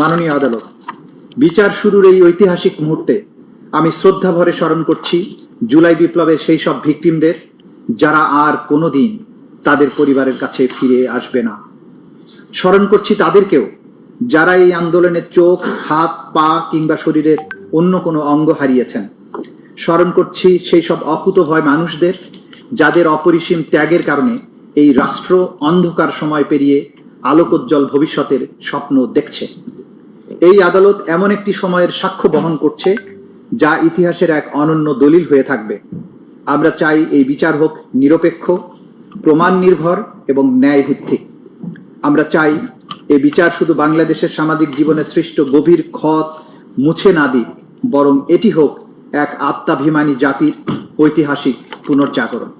মাননীয় আদালত, বিচার শুরুর এই ঐতিহাসিক মুহূর্তে আমি শ্রদ্ধা ভরে স্মরণ করছি জুলাই বিপ্লবের সেই সব ভিকটিমদের যারা আর কোনোদিন তাদের পরিবারের কাছে ফিরে আসবে না। স্মরণ করছি তাদেরকেও যারা এই আন্দোলনের চোখ, হাত, পা কিংবা শরীরের অন্য কোনো অঙ্গ হারিয়েছেন। স্মরণ করছি সেই সব অকুতভয় মানুষদের যাদের অপরিসীম ত্যাগের কারণে এই রাষ্ট্র অন্ধকার সময় পেরিয়ে আলোকোজ্জ্বল ভবিষ্যতের স্বপ্ন দেখছে। এই আদালত এমন একটি সময়ের সাক্ষ্য বহন করছে যা ইতিহাসের এক অনন্য দলিল হয়ে থাকবে আমরা চাই এই বিচার হোক নিরপেক্ষ প্রমাণ নির্ভর এবং ন্যায় ভিত্তিক আমরা চাই এই বিচার শুধু বাংলাদেশের সামাজিক জীবনে সৃষ্ট গভীর ক্ষত মুছে না দিক, বরং এটি হোক এক আত্মাভিমানী জাতির ঐতিহাসিক পুনর্জাগরণ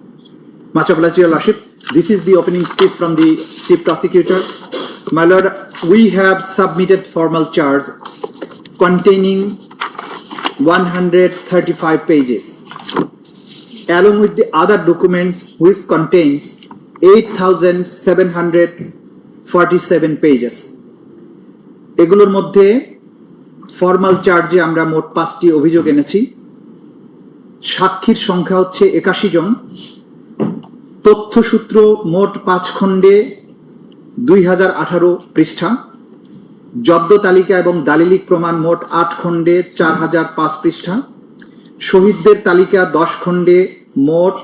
Much obliged. This is the opening speech from the Chief Prosecutor. My Lord, we have submitted formal charge containing 135 pages, along with the other documents which contains 8,747 pages. এগুলোর মধ্যে ফর্মাল চার্জে আমরা মোট পাঁচটি অভিযোগ এনেছি সাক্ষীর সংখ্যা হচ্ছে একাশি জন তথ্যসূত্র মোট পাঁচ খণ্ডে দুই হাজার আঠারো পৃষ্ঠা। জব্দ তালিকা এবং দালিলিক প্রমাণ মোট আট খণ্ডে চার হাজার পাঁচ পৃষ্ঠা। শহীদদের তালিকা দশ খণ্ডে মোট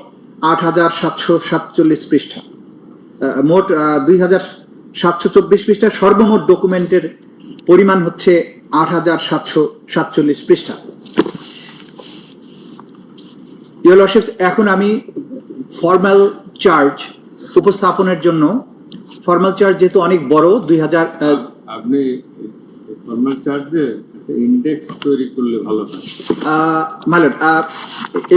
আট হাজার সাতশো সাতচল্লিশ পৃষ্ঠা। মোট দুই হাজার সাতশো চব্বিশ পৃষ্ঠা। সর্বমোট ডকুমেন্টের পরিমাণ হচ্ছে আট হাজার সাতশো সাতচল্লিশ পৃষ্ঠা। ইউর লর্ডশিপস এখন আমি ফর্মাল চার্জ উপস্থাপনের জন্য ফর্মাল চার্জ যেহেতু অনেক বড় দুই হাজার আপনি ফর্মাল চার্জে ইন্ডেক্স তৈরি করলে ভালো হয়। মালট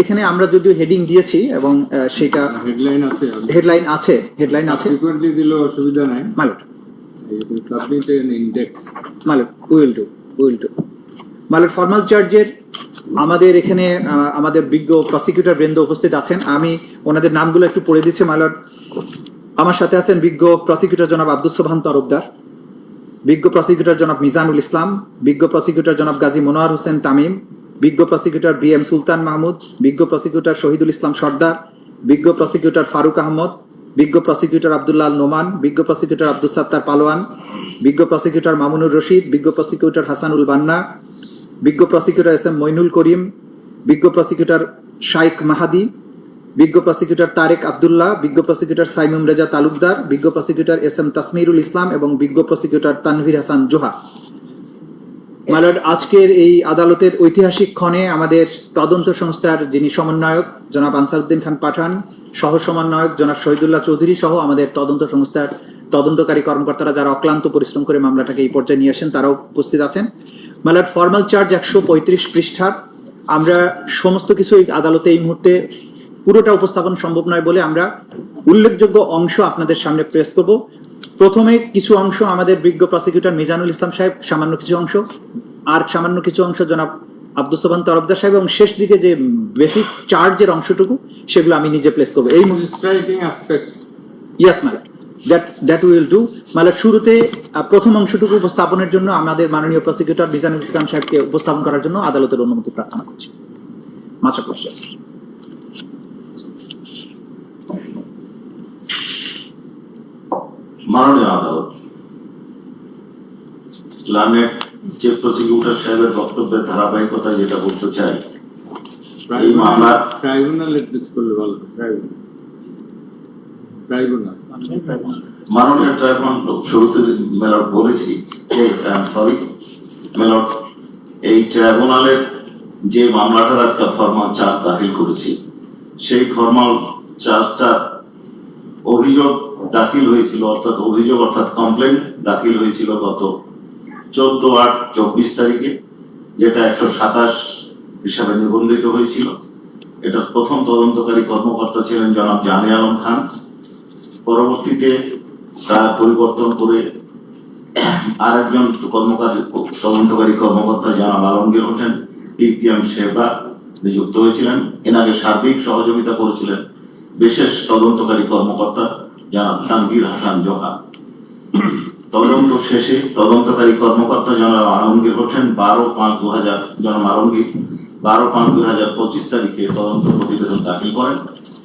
এখানে আমরা যদিও হেডিং দিয়েছি এবং সেটা হেডলাইন আছে হেডলাইন আছে হেডলাইন আছে। ফ্রিকোয়েন্টলি দিলে অসুবিধা নাই। মালট। Submit an index মালট will do will do মালট formal চার্জের আমাদের এখানে আমাদের বিজ্ঞ প্রসিকিউটর বৃন্দ উপস্থিত আছেন। আমি ওনাদের নামগুলো একটু পড়ে দিচ্ছি মালট। আমার সাথে আছেন বিজ্ঞ প্রসিকিউটর জনাব আব্দুল সোবহান তরফদার বিজ্ঞ প্রসিকিউটর জনাব মিজানুল ইসলাম বিজ্ঞ প্রসিকিউটর জনাব গাজী মনোয়ার হোসেন তামিম বিজ্ঞ prosecutor B M Sultan Mahmud বিজ্ঞ প্রসিকিউটর শহীদুল ইসলাম সর্দার বিজ্ঞ প্রসিকিউটর ফারুক আহমদ বিজ্ঞ প্রসিকিউটর আব্দুল্লাহ নোমান বিজ্ঞ প্রসিকিউটর আব্দুল সাত্তার পালোয়ান বিজ্ঞ প্রসিকিউটর মামুনুর রশিদ বিজ্ঞ প্রসিকিউটর হাসানুল বান্না বিজ্ঞ prosecutor S M Moinul Karim বিজ্ঞ প্রসিকিউটর শাইক মাহাদি বিজ্ঞ প্রসিকিউটর তারেক আবদুল্লাহ, বিজ্ঞ প্রসিকিউটর সাইমুম রেজা তালুকদার, বিজ্ঞ prosecutor S M Tasmirul Islam এবং বিজ্ঞ প্রসিকিউটর তানভীর হাসান জোহা। মালড আজকের এই আদালতের ঐতিহাসিক ক্ষণে আমাদের তদন্ত সংস্থার যিনি সমন্বয়ক, জনাব আনসারউদ্দিন খান পাঠান, সহ সমন্বয়ক জনাব শহীদুল্লাহ চৌধুরী সহ আমাদের তদন্ত সংস্থার তদন্তকারী কর্মকর্তারা যারা অক্লান্ত পরিশ্রম করে মামলাটাকে এই পর্যায়ে নিয়ে আসেন, তারাও উপস্থিত আছেন। মালার ফর্মাল চার্জ একশো পঁয়ত্রিশ পৃষ্ঠার। আমরা সমস্ত কিছু আদালতে এই মুহূর্তে পুরোটা উপস্থাপন সম্ভব নয় বলে আমরা উল্লেখযোগ্য অংশ আপনাদের সামনে প্রেস করব। প্রথমে কিছু অংশ আমাদের বিজ্ঞ প্রসিকিউটর মিজানুল ইসলাম সাহেব সামান্য কিছু অংশ আর সামান্য কিছু অংশ জনাব আব্দুল সোবান তরফদার সাহেব এবং শেষ দিকে যে বেসিক চার্জের অংশটুকু সেগুলো আমি নিজে প্লেস করব। এই yes madam that that will do মানে শুরুতে প্রথম অংশটুকু উপস্থাপনের জন্য আমাদের মাননীয় প্রসিকিউটর মিজানুল ইসলাম সাহেবকে উপস্থাপন করার জন্য আদালতের অনুমতি প্রার্থনা করছি। মাছ মাননীয় আদালত চিফ প্রসিকিউটর সাহেবের বক্তব্যের ধারাবাহিকতা যেটা বলতে চাই এই ট্রাইব্যুনাল এড্রেস করলে ভালো ট্রাইব্যুনাল ট্রাইব্যুনাল মাননীয় ট্রাইব্যুনাল শুরুতে মেলট বলেছি যে সরি মেলট এই ট্রাইব্যুনালের যে মামলাটার আজকে ফরমাল চার্জ দাখিল করেছি সেই ফরমাল চার্জটা অভিযোগ দাখিল হয়েছিল, অর্থাৎ অভিযোগ, অর্থাৎ কমপ্লেন দাখিল হয়েছিল গত চোদ্দ আট চব্বিশ তারিখে, যেটা একশো সাতাশ হিসাবে নিবন্ধিত হয়েছিল। এটা প্রথম তদন্তকারী কর্মকর্তা ছিলেন জনাব জানে আলম খান। পরবর্তীতে তা পরিবর্তন করে আরেকজন কর্মকারী, তদন্তকারী কর্মকর্তা জনাব আলমগীর হোসেন পিপিএম সেবা নিযুক্ত হয়েছিলেন। এনাকে সার্বিক সহযোগিতা করেছিলেন বিশেষ তদন্তকারী কর্মকর্তা জনাব তানভীর হাসান জোহা তদন্ত শেষে তদন্তকারী কর্মকর্তা জনাব আলমগীর হোসেন বারো পাঁচ দু হাজার জনাব আলমগীর বারো পাঁচ দু হাজার পঁচিশ তারিখে তদন্ত প্রতিবেদন দাখিল করেন,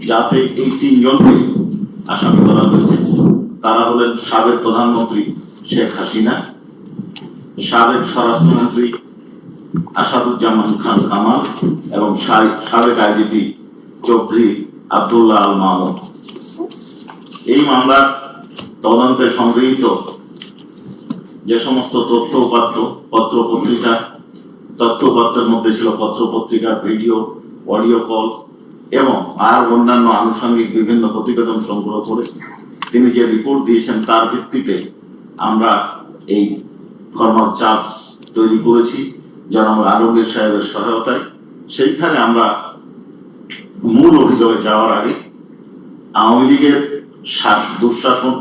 যাতে এই তিনজনকে আসামি করা হয়েছে। তারা হলেন সাবেক প্রধানমন্ত্রী শেখ হাসিনা, সাবেক স্বরাষ্ট্রমন্ত্রী আসাদুজ্জামান খান কামাল এবং সাবেক আইজিপি চৌধুরী আব্দুল্লাহ আল মাহমুদ এই মামলার তদন্তে সংগৃহীত যে সমস্ত তথ্য উপাত্ত, পত্র পত্রিকা, তথ্য উপাত্তের মধ্যে ছিল পত্র পত্রিকা ভিডিও, অডিও কল এবং আর অন্যান্য আনুষঙ্গিক বিভিন্ন প্রতিবেদন সংগ্রহ করে তিনি যে রিপোর্ট দিয়েছেন তার ভিত্তিতে আমরা এই কর্মচাপ তৈরি করেছি জনাব আলমগীর সাহেবের সহায়তায়। সেইখানে আমরা মূল অভিযোগে যাওয়ার আগে আওয়ামী লীগের দুঃশাসন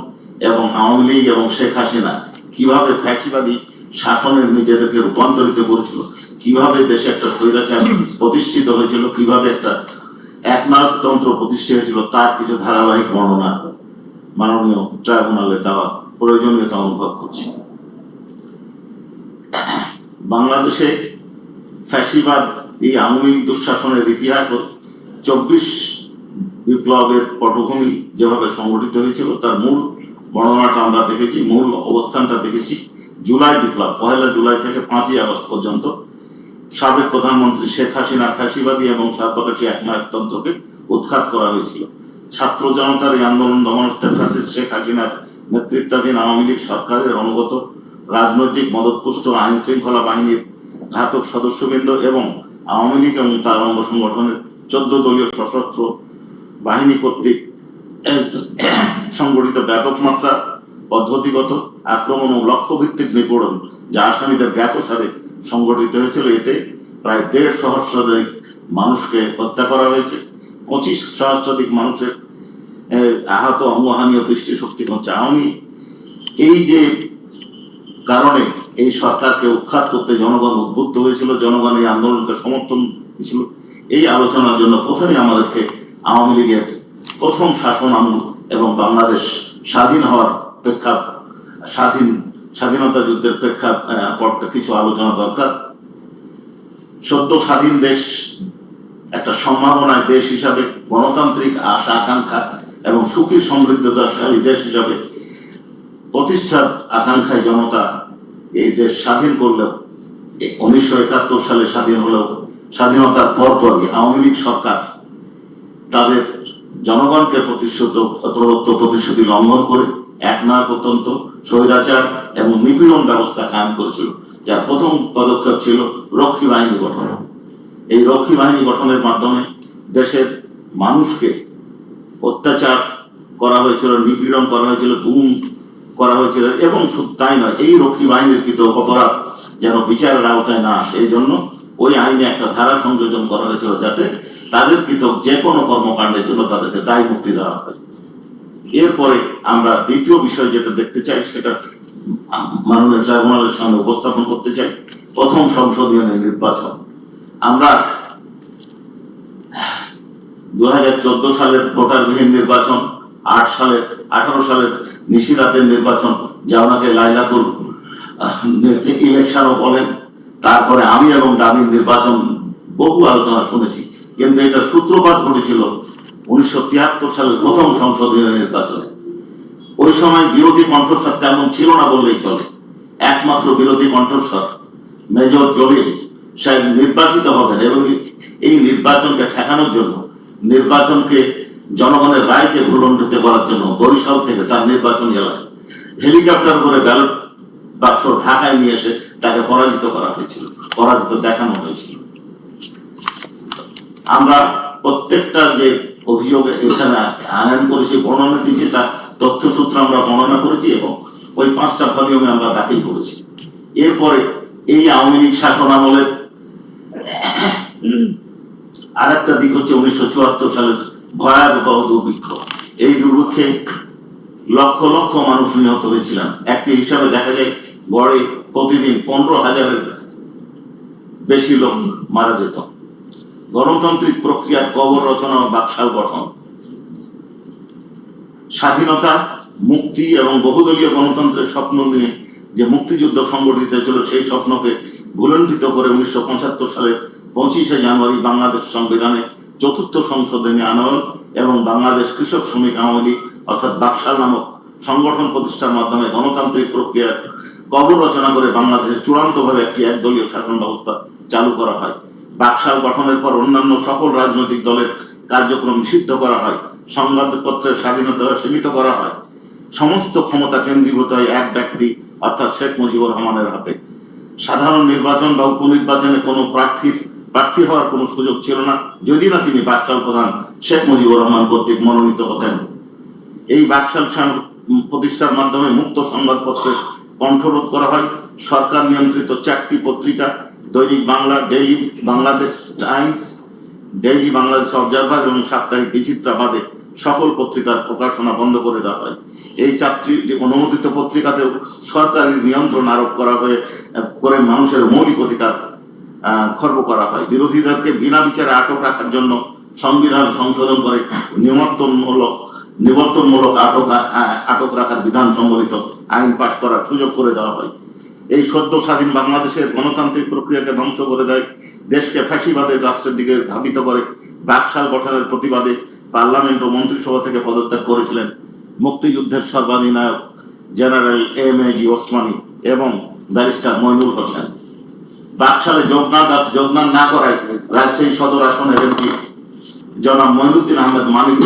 এবং আওয়ামী লীগ এবং শেখ হাসিনা কীভাবে ফ্যাসিবাদী শাসনের নিজেদেরকে রূপান্তরিত করেছিল, কীভাবে দেশে একটা স্বৈরাচার প্রতিষ্ঠিত হয়েছিল, কীভাবে একটা একনায়কতন্ত্র প্রতিষ্ঠিত হয়েছিল, তার কিছু ধারাবাহিক বর্ণনা মাননীয় ট্রাইব্যুনালে দেওয়া প্রয়োজনীয়তা অনুভব করছি। বাংলাদেশে ফ্যাসিবাদ, এই আওয়ামী দুঃশাসনের ইতিহাস চব্বিশ বিপ্লবের পটভূমি যেভাবে সংগঠিত হয়েছিল, তার মূল বর্ণনাটা আমরা দেখেছি, মূল অবস্থানটা দেখেছি জুলাই বিপ্লব, পহেলা জুলাই থেকে পাঁচই আগস্ট পর্যন্ত। সাবেক প্রধানমন্ত্রী শেখ হাসিনা ফ্যাসিবাদী এবং সর্বকাশী একনায়কতন্ত্রকে উৎখাত করা হয়েছিল। ছাত্র জনতার এই আন্দোলন দমনার্থে ফ্যাসিস্ট শেখ হাসিনার নেতৃত্বাধীন আওয়ামী লীগ সরকারের অনুগত রাজনৈতিক মদতপুষ্ট আইন শৃঙ্খলা বাহিনীর ঘাতক সদস্যবৃন্দ এবং আওয়ামী লীগ এবং তার অঙ্গ সংগঠনের চোদ্দ দলীয় সশস্ত্র বাহিনী কর্তৃক সংগঠিত ব্যাপক মাত্রা পদ্ধতিগত আক্রমণ ও লক্ষ্যভিত্তিক নিপীড়ন যা আসামিদের জ্ঞাতসারে সংগঠিত হয়েছিল। এতে প্রায় দেড় সহস্রাধিক মানুষকে হত্যা করা হয়েছে। পঁচিশ সহস্রাধিক মানুষের আহত অঙ্গহানি ও দৃষ্টিশক্তি হচ্ছে আওয়ামী এই যে কারণে এই সরকারকে উৎখাত করতে জনগণ উদ্বুদ্ধ হয়েছিল, জনগণ এই আন্দোলনকে সমর্থন দিয়েছিল, এই আলোচনার জন্য প্রথমে আমাদেরকে আওয়ামী লীগের প্রথম শাসন আমল এবং বাংলাদেশ স্বাধীন হওয়ার প্রেক্ষা স্বাধীন, স্বাধীনতা যুদ্ধের প্রেক্ষাপটটা কিছু আলোচনা দরকার। সদ্য স্বাধীন দেশ একটা সম্ভাবনায় দেশ হিসাবে, গণতান্ত্রিক আশা, আকাঙ্ক্ষা এবং সুখী সমৃদ্ধতাশালী দেশ হিসাবে প্রতিষ্ঠার আকাঙ্ক্ষায় জনতা এই দেশ স্বাধীন করলেও উনিশশো একাত্তর সালে স্বাধীন হলেও স্বাধীনতার পরপরই আওয়ামী লীগ সরকার তাদের জনগণকে প্রতিশ্রুত, প্রদত্ত প্রতিশ্রুতি লঙ্ঘন করে একনায়কতন্ত্র স্বৈরাচার এবং নিপীড়ন ব্যবস্থা কায়েম করেছিল, যার প্রথম পদক্ষেপ ছিল রক্ষী বাহিনী গঠন। এই রক্ষী বাহিনী গঠনের মাধ্যমে দেশের মানুষকে অত্যাচার করা হয়েছিল, নিপীড়ন করা হয়েছিল, গুম করা হয়েছিল এবং তাই নয়, এই রক্ষী বাহিনীর কৃত অপরাধ যেন বিচারের আওতায় না আসে, এই জন্য ওই আইনে একটা ধারা সংযোজন করা হয়েছিল যাতে তাদের কৃত যে কোনো কর্মকাণ্ডের জন্য তাদেরকে দায় মুক্তি দেওয়া হয় এরপরে আমরা দ্বিতীয় বিষয় যেটা দেখতে চাই, সেটা মাননীয় ট্রাইব্যুনালের সামনে উপস্থাপন করতে চাই। প্রথম সংসদীয় নির্বাচন। আমরা দুই হাজার চোদ্দ সালের ভোটারবিহীন নির্বাচন, আট সালের, আঠারো সালের নিশিরাতের নির্বাচন যা ওনাকে লাইলাতুল ইলেকশনও বলেন। তারপরে আমি এবং দাবির নির্বাচন, বহু আলোচনা শুনেছি। কিন্তু এটা সূত্রপাত ঘটেছিল উনিশশো তিয়াত্তর সালের প্রথম সংসদীয় নির্বাচনে। ওই সময় বিরোধী কণ্ঠস্বর তেমন ছিল না বললেই চলে। একমাত্র বিরোধী কণ্ঠস্বর মেজর জলিল সাহেব নির্বাচিত হবেন এবং এই নির্বাচনকে ঠেকানোর জন্য, নির্বাচনকে জনগণের রায়কে ভুলণ্ডিত করার জন্য বরিশাল থেকে তার নির্বাচন এলাকায় হেলিকপ্টার করে ব্যালট বাক্স ঢাকায় নিয়ে এসে তাকে পরাজিত করা হয়েছিল, পরাজিত দেখানো হয়েছিল। আমরা প্রত্যেকটা যে অভিযোগ এখানে আনয়ন করেছি, বর্ণনা দিয়েছি তার তথ্যসূত্র আমরা বর্ণনা করেছি এবং ওই পাঁচটা ভলিউমে আমরা দাখিল করেছি। এরপরে এই আওয়ামী লীগ শাসন আমলের আরেকটা দিক হচ্ছে উনিশশো চুয়াত্তর সালের ভয়াবহ দুর্ভিক্ষ। এই দুর্ভিক্ষে লক্ষ লক্ষ মানুষ নিহত হয়েছিলেন একটি হিসাবে দেখা যায়, গড়ে প্রতিদিন পনেরো হাজারের বেশি লোক মারা যেত। গণতান্ত্রিক প্রক্রিয়ার কবর রচনা ও বাকশাল গঠন। স্বাধীনতা, মুক্তি এবং বহুদলীয় গণতন্ত্রের স্বপ্ন নিয়ে যে মুক্তিযুদ্ধ সংগঠিত হয়েছিল, সেই স্বপ্নকে ভুলণ্ডিত করে উনিশশো পঁচাত্তর সালের পঁচিশে জানুয়ারি বাংলাদেশ সংবিধানে চতুর্থ সংশোধনী আনয়ন এবং বাংলাদেশ কৃষক শ্রমিক আওয়ামী অর্থাৎ বাকশাল নামক সংগঠন প্রতিষ্ঠার মাধ্যমে গণতান্ত্রিক প্রক্রিয়ার কবর রচনা করে বাংলাদেশে চূড়ান্তভাবে একটি একদলীয় শাসন ব্যবস্থা চালু করা হয়। বাকশাল গঠনের পর অন্যান্য সকল রাজনৈতিক দলের কার্যক্রম নিষিদ্ধ করা হয়, সংবাদপত্রের স্বাধীনতা সীমিত করা হয়। সমস্ত ক্ষমতা কেন্দ্রীভূত হয় এক ব্যক্তি, অর্থাৎ শেখ মুজিবুর রহমানের হাতে। সাধারণ নির্বাচন বা উপনির্বাচনে কোনো প্রার্থীর প্রার্থী হওয়ার কোনো সুযোগ ছিল না, যদি না তিনি বাকশাল প্রধান শেখ মুজিবুর রহমান কর্তৃক মনোনীত হতেন। এই বাকশাল প্রতিষ্ঠার মাধ্যমে মুক্ত সংবাদপত্রের কণ্ঠরোধ করা হয়। সরকার নিয়ন্ত্রিত চারটি পত্রিকা Dainik Bangla Daily Bangladesh Times, Daily Bangladesh Observer এবং সাপ্তাহিক বিচিত্রা বাদে সকল পত্রিকার প্রকাশনা বন্ধ করে দেওয়া হয়। এই চারটি অনুমোদিত পত্রিকাতেও সরকারি নিয়ন্ত্রণ আরোপ করা হয়ে, করে মানুষের মৌলিক অধিকার খর্ব করা হয়। বিরোধীদেরকে বিনা বিচারে আটক রাখার জন্য সংবিধান সংশোধন করে নিমন্ত্রণমূলক নিবর্তনমূলক আটক আটক রাখার বিধান সম্বলিত আইন পাশ করার সুযোগ করে দেওয়া হয়। এই সদ্য স্বাধীন বাংলাদেশের গণতান্ত্রিক প্রক্রিয়াকে ধ্বংস করে দেয়, দেশকে ফ্যাসিবাদের রাষ্ট্রের দিকে ধাবিত করে বাকশাল গঠনের প্রতিবাদে পার্লামেন্ট ও মন্ত্রিসভা থেকে পদত্যাগ করেছিলেন মুক্তিযুদ্ধের সর্বাধিনায়ক general M A G Osmani এবং ব্যারিস্টার মইনুল হোসেন। বাকশালে যোগদান যোগদান না করায় রাজশাহী সদর আসনের এমপি জনাব মইনুদ্দিন আহমেদ মানিক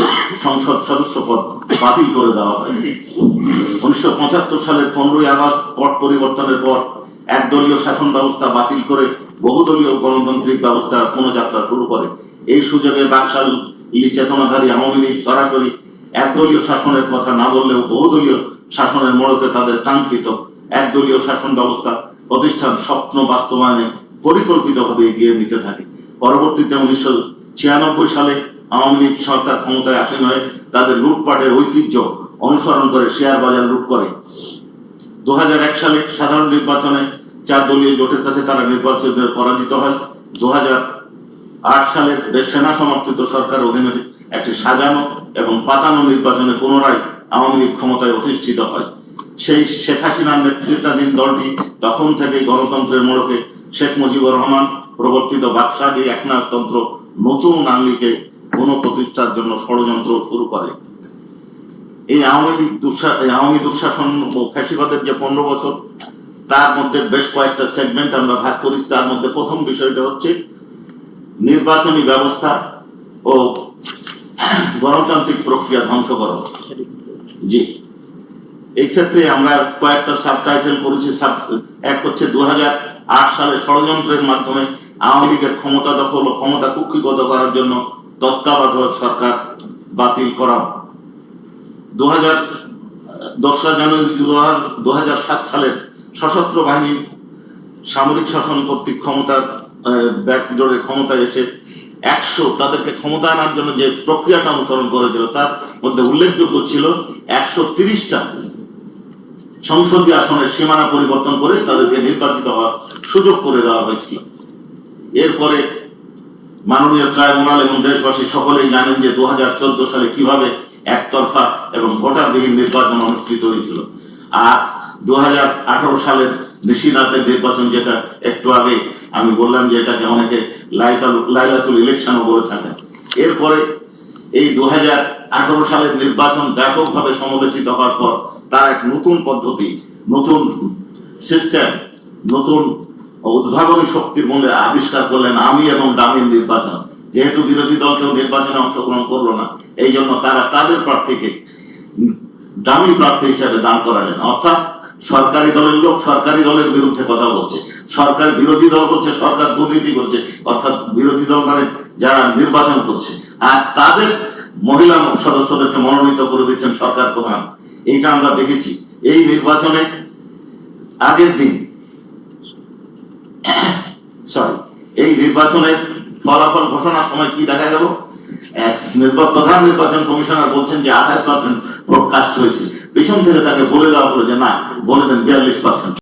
সংসদ সদস্য পদ বাতিল করে দেওয়া হয়। উনিশশো পঁচাত্তর সালের পনেরোই আগস্ট পট পরিবর্তনের পর একদলীয় শাসন ব্যবস্থা বাতিল করে বহুদলীয় গণতান্ত্রিক ব্যবস্থার পুনঃযাত্রা শুরু করে। এই সুযোগে বাকশাল চেতনাধারী, আওয়ামী লীগ সরাসরি একদলীয় শাসনের কথা না বললেও বহুদলীয় শাসনের মোড়কে তাদের কাঙ্ক্ষিত একদলীয় শাসন ব্যবস্থা প্রতিষ্ঠান স্বপ্ন বাস্তবায়নে পরিকল্পিতভাবে এগিয়ে নিতে থাকে। পরবর্তীতে উনিশশো ছিয়ানব্বই সালে আওয়ামী লীগ সরকার ক্ষমতায় আসেন হয়ে তাদের লুটপাটের ঐতিহ্য অনুসরণ করে শেয়ার বাজার লুট করে। দুই হাজার এক সালে সাধারণ নির্বাচনে চার দলীয় জোটের কাছে তারা নির্বাচনে পরাজিত হয়। দু আট সালে বেশ সেনা সমর্থিত সরকার অধীনে একটি সাজানো এবং পাতানো নির্বাচনে পুনরায় আওয়ামী লীগ ক্ষমতায় অধিষ্ঠিত হয়। সেই শেখ হাসিনার নেতৃত্বাধীন দলটি তখন থেকেই গণতন্ত্রের মোড়কে শেখ মুজিবুর রহমান প্রবর্তিত বাদশাহী একনায়কতন্ত্র নতুন আঙ্গিকে পুনঃপ্রতিষ্ঠার জন্য ষড়যন্ত্র শুরু করে। এই আওয়ামী লীগ আওয়ামী দুঃশাসন ও ফ্যাসিবাদের যে পনেরো বছর, তার মধ্যে বেশ কয়েকটা সেগমেন্ট আমরা ভাগ করেছি। তার মধ্যে প্রথম বিষয়টা হচ্ছে নির্বাচনী ব্যবস্থা ও গণতান্ত্রিক প্রক্রিয়া ধ্বংস করা। জি। এই ক্ষেত্রে আমরা কয়েকটা সাবটাইটেল করেছি। এক হচ্ছে দু হাজার আট সালে ষড়যন্ত্রের মাধ্যমে আওয়ামী লীগের ক্ষমতা দখল ক্ষমতা কুক্ষিগত করার জন্য তত্ত্বাবধায়ক সরকার বাতিল করা। দু হাজার দোসরা জানুয়ারি দু হাজার সাত সালের সশস্ত্র বাহিনী সামরিক শাসন কর্তৃক ক্ষমতার জোরে ক্ষমতায় এসে একশো, তাদেরকে ক্ষমতা আনার জন্য যে প্রক্রিয়াটা অনুসরণ করেছিল, তার মধ্যে উল্লেখযোগ্য ছিল একশো তিরিশটা সংসদীয় আসনের সীমানা পরিবর্তন করে তাদেরকে নির্বাচিত হওয়ার সুযোগ করে দেওয়া হয়েছিল। এরপরে মাননীয় ট্রাইব্যুনাল এবং দেশবাসী সকলেই জানেন যে দুহাজার চোদ্দ সালে কীভাবে একতরফা এবং ভোটারবিহীন নির্বাচন অনুষ্ঠিত হয়েছিল। আর দু হাজার সালের নিশিরাতের নির্বাচন যেটা একটু আগে আমি বললাম যে এটাকে অনেকে লাইলাতুল ইলেকশনও বলে থাকেন। এরপরে এই দু হাজার আঠারো সালের নির্বাচন ব্যাপকভাবে সমালোচিত হওয়ার পর তার এক নতুন পদ্ধতি, নতুন সিস্টেম নতুন উদ্ভাবনী শক্তির মধ্যে আবিষ্কার করলেন আমি এবং দামির নির্বাচন। যেহেতু বিরোধী দল কেউ নির্বাচনে অংশগ্রহণ করল না, এই জন্য তারা তাদের প্রার্থীকে দামি প্রার্থী হিসাবে দান করালেন। অর্থাৎ সরকারি দলের লোক সরকারি দলের বিরুদ্ধে কথা বলছে। সরকার বিরোধী দল বলছে, সরকার দুর্নীতি করছে। অর্থাৎ বিরোধী দল মানে যারা নির্বাচন করছে। আর তাদের মহিলা সদস্যদেরকে মনোনীত করে দিচ্ছেন সরকার প্রধান। এইটা আমরা দেখেছি। এই নির্বাচনে আগের দিন সরি এই নির্বাচনের ফলাফল ঘোষণার সময় কি দেখা গেল? প্রধান নির্বাচন কমিশনার বলছেন যে আঠাশ পার্সেন্ট ভোট কাস্ট হয়েছে। পেছন থেকে তাকে বলে দেওয়া হলো যে না, বলে দেন বিয়াল্লিশ পার্সেন্ট